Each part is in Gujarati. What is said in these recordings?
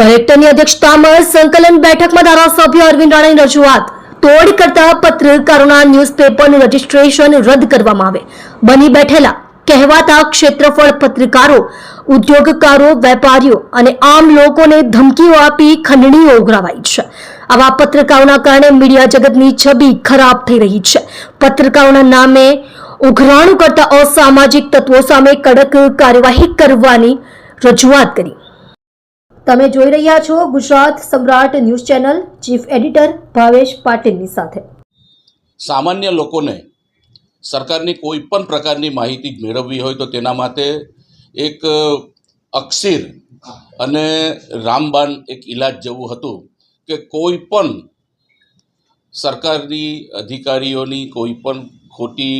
કલેક્ટરની અધ્યક્ષતામાં સંકલન બેઠકમાં ધારાસભ્ય અરવિંદ રાણાની રજૂઆત. તોડ કરતા પત્રકારોના ન્યૂઝપેપરનું રજીસ્ટ્રેશન રદ કરવામાં આવે. બની બેઠેલા કહેવાતા ક્ષેત્રફળ પત્રકારો, ઉદ્યોગકારો, વેપારીઓ અને આમ લોકોને ધમકીઓ આપી ખંડણીઓ ઉઘરાવાઈ છે. આવા પત્રકારોના કારણે મીડિયા જગતની છબી ખરાબ થઈ રહી છે. પત્રકારોના નામે ઉઘરાણું કરતા અસામાજિક તત્વો સામે કડક કાર્યવાહી કરવાની રજૂઆત કરી. તમે જોઈ રહ્યા છો Gujarat Samrat news channel chief editor Bhavesh પાટીલની સાથે. સામાન્ય લોકોને સરકારની કોઈ પણ પ્રકારની માહિતી મેળવવી હોય તો તેના માટે એક અક્ષીર અને રામબાન એક ઈલાજ જેવું હતું કે કોઈ પણ સરકારની અધિકારીઓની કોઈ પણ ખોટી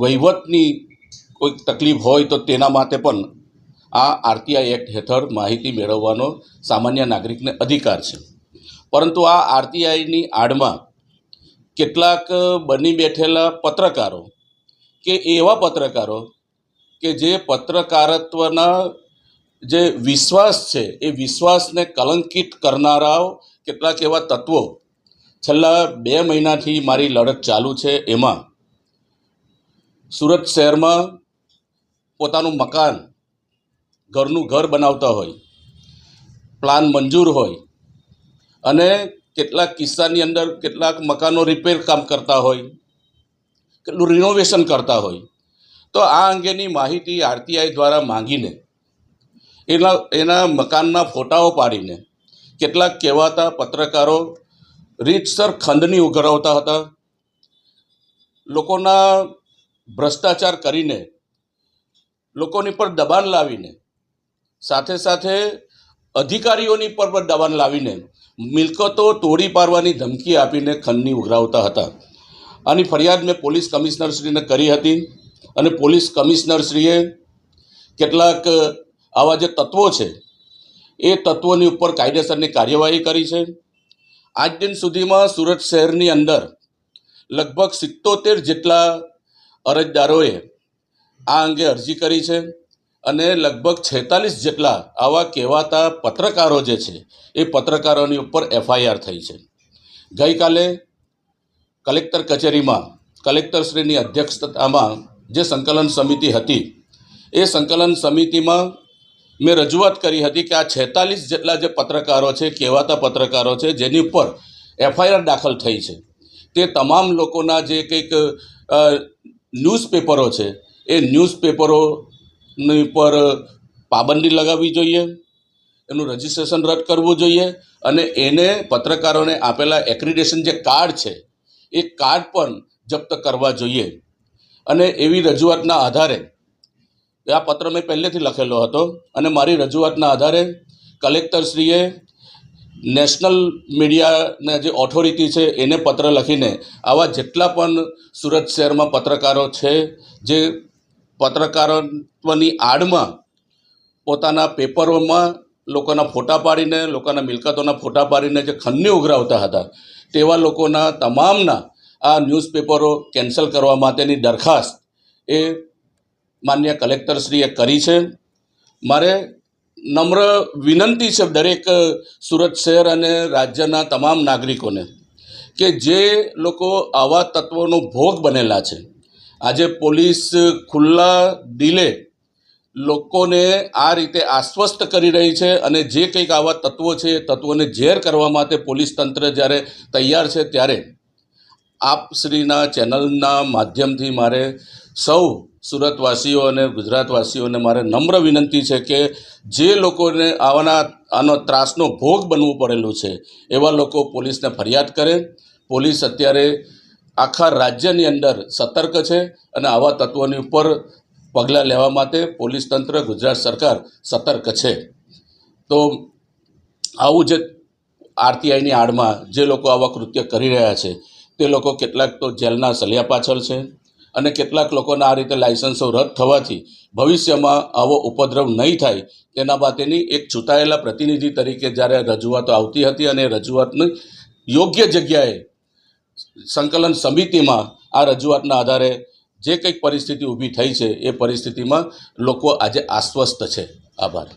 વહીવટની કોઈ તકલીફ હોય તો તેના માટે પણ આ આરટીઆઈ એક્ટ હેઠળ માહિતી મેળવવાનો સામાન્ય નાગરિકને અધિકાર છે. પરંતુ આ આરટીઆઈની આડમાં કેટલાક બની બેઠેલા પત્રકારો કે એવા પત્રકારો કે જે પત્રકારત્વના જે વિશ્વાસ છે, એ વિશ્વાસને કલંકિત કરનારાઓ કેટલાક એવા તત્વો છેલ્લા બે મહિનાથી મારી લડત ચાલુ છે એમાં સુરત શહેરમાં પોતાનું મકાન ઘરનું ઘર બનાવતા હોય, પ્લાન મંજૂર હોય અને કેટલાક કિસ્સાની અંદર કેટલાક મકાનો રિપેર કામ કરતા હોય, કેટલું રિનોવેશન કરતા હોય, તો આ અંગેની માહિતી આરટીઆઈ દ્વારા માંગીને, એના એના મકાનના ફોટાઓ પાડીને કેટલાક કહેવાતા પત્રકારો રીતસર ખંડની ઉઘરાવતા હતા. લોકોના ભ્રષ્ટાચાર કરીને, લોકોની પર દબાણ લાવીને સાથે સાથે અધિકારીઓની પર પણ દબાણ લાવીને મિલકતો તોડી પાડવાની ધમકી આપીને ખંડની ઉઘરાવતા હતા. આની ફરિયાદ મેં પોલીસ કમિશનરશ્રીને કરી હતી અને પોલીસ કમિશનરશ્રીએ કેટલાક આવા જે તત્વો છે, એ તત્વોની ઉપર કાયદેસરની કાર્યવાહી કરી છે. આજ દિન સુધીમાં સુરત શહેરની અંદર લગભગ સિત્તોતેર જેટલા અરજદારોએ આ અંગે અરજી કરી છે. અને લગભગ છેતાલીસ જેટલા આવા કહેવાતા પત્રકારો જે છે, એ પત્રકારોની ઉપર એફઆઈઆર થઈ છે. ગઈકાલે કલેક્ટર કચેરીમાં કલેક્ટરશ્રીની અધ્યક્ષતામાં જે સંકલન સમિતિ હતી, એ સંકલન સમિતિમાં મેં રજૂઆત કરી હતી કે આ છેતાલીસ જેટલા જે પત્રકારો છે, કહેવાતા પત્રકારો છે, જેની ઉપર એફઆઈઆર દાખલ થઈ છે, તે તમામ લોકોના જે કંઈક ન્યૂઝપેપરો છે, એ ન્યૂઝપેપરોની પર પાબંદી લગાવવી જોઈએ, એનું રજિસ્ટ્રેશન રદ કરવું જોઈએ અને એને પત્રકારોને આપેલા એક્રિડેશન જે કાર્ડ છે, એ કાર્ડ પણ જપ્ત કરવા જોઈએ. અને એવી રજૂઆતના આધારે, આ પત્ર મેં પહેલેથી લખેલો હતો અને મારી રજૂઆતના આધારે કલેક્ટરશ્રીએ નેશનલ મીડિયાના જે ઓથોરિટી છે, એને પત્ર લખીને આવા જેટલા પણ સુરત શહેરમાં પત્રકારો છે, જે પત્રકારત્વની આડમાં પોતાના પેપરોમાં લોકોના ફોટા પાડીને, લોકોના મિલકતોના ફોટા પાડીને જે ખંડની ઉઘરાવતા હતા, તેવા લોકોના તમામના આ ન્યૂઝપેપરો કેન્સલ કરવા માટેની દરખાસ્ત એ માન્ય કલેક્ટરશ્રીએ કરી છે. મારે નમ્ર વિનંતી છે દરેક સુરત શહેર અને રાજ્યના તમામ નાગરિકોને કે જે લોકો આવા તત્વોનો ભોગ બનેલા છે આજે પોલીસ ખુલ્લા દિલે લોકોને આ રીતે આશ્વસ્ત કરી રહી છે અને જે કંઈક આવા તત્વો છે એ તત્વોને ઝેર કરવા માટે પોલીસ તંત્ર જ્યારે તૈયાર છે ત્યારે આપશ્રીના ચેનલના માધ્યમથી મારે સૌ સુરતવાસીઓ અને ગુજરાતવાસીઓને મારે નમ્ર વિનંતી છે કે જે લોકોને આવાના આનો ત્રાસનો ભોગ બનવું પડેલું છે એવા લોકો પોલીસને ફરિયાદ કરે. પોલીસ અત્યારે આખા રાજ્યની અંદર સતર્ક છે અને આવા તત્વોની ઉપર પગલાં લેવા માટે પોલીસ તંત્ર, ગુજરાત સરકાર સતર્ક છે. તો આવું જે આરટીઆઈની આડમાં જે લોકો આવા કૃત્ય કરી રહ્યા છે, તે લોકો કેટલાક તો જેલના સલિયા પાછળ છે અને કેટલાક લોકોના આ રીતે લાયસન્સો રદ થવાથી ભવિષ્યમાં આવો ઉપદ્રવ નહીં થાય, તેના માટેની એક ચૂંટાયેલા પ્રતિનિધિ તરીકે જ્યારે રજૂઆતો આવતી હતી અને રજૂઆતની યોગ્ય જગ્યાએ સંકલન સમિતિમાં આ રજૂઆતના આધારે જે કંઈક પરિસ્થિતિ ઊભી થઈ છે એ પરિસ્થિતિમાં લોકો આજે આશ્વસ્ત છે. આભાર.